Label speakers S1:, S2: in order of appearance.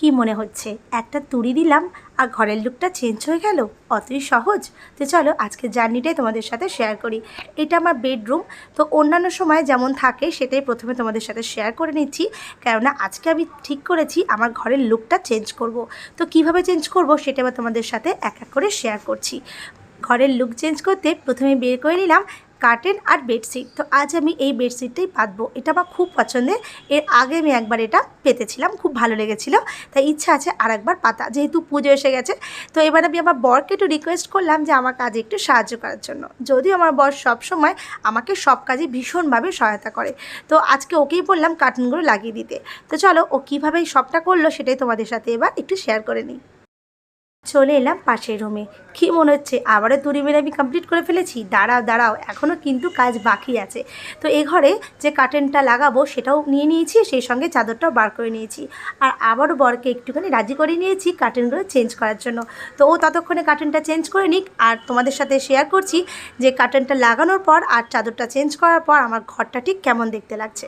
S1: কি মনে হচ্ছে? একটা তুড়ি দিলাম আর ঘরের লুকটা চেঞ্জ হয়ে গেল? অতই সহজ। তো চলো আজকে জার্নিটাই তোমাদের সাথে শেয়ার করি। এটা আমার বেডরুম তো অন্যান্য সময় যেমন থাকে, সেটাই প্রথমে তোমাদের সাথে শেয়ার করে নিচ্ছি। কেননা, আজকে আমি ঠিক করেছি, আমার ঘরের লুকটা চেঞ্জ করব। তো কীভাবে চেঞ্জ করব, সেটা এবার তোমাদের সাথে এক এক করে শেয়ার করছি। ঘরের লুক চেঞ্জ করতে প্রথমে বের করে নিলাম কার্টেন আর বেডশিট। তো আজ আমি এই বেডশিটটাই পাতবো এটা আমার খুব পছন্দের। এর আগে আমি একবার এটা পেতেছিলাম, খুব ভালো লেগেছিল। তাই ইচ্ছা আছে আর একবার পাতা, যেহেতু পুজো এসে গেছে। তো এবার আমি আমার বরকে একটু রিকোয়েস্ট করলাম যে আমার কাজে একটু সাহায্য করার জন্য। যদিও আমার বর সব সময় আমাকে সব কাজে ভীষণভাবে সহায়তা করে। তো আজকে ওকেই বললাম কার্টুনগুলো লাগিয়ে দিতে। তো চলো ও কীভাবে সবটা করল সেটাই তোমাদের সাথে এবার একটু শেয়ার করে নিই। চলে এলাম পাশের রুমে কি মনে হচ্ছে? আবারও তুড়ি মেরে আমি কমপ্লিট করে ফেলেছি? দাঁড়াও দাঁড়াও এখনও কিন্তু কাজ বাকি আছে। তো এ ঘরে যে কার্টেনটা লাগাবো, সেটাও নিয়ে নিয়েছি, সেই সঙ্গে চাদরটাও বার করে নিয়েছি। আর আবারও বরকে একটুখানি রাজি করে নিয়েছি কার্টেনগুলো চেঞ্জ করার জন্য। তো ও ততক্ষণে কার্টেনটা চেঞ্জ করে নিক, আর তোমাদের সাথে শেয়ার করছি যে কার্টেনটা লাগানোর পর আর চাদরটা চেঞ্জ করার পর আমার ঘরটা ঠিক কেমন দেখতে লাগছে।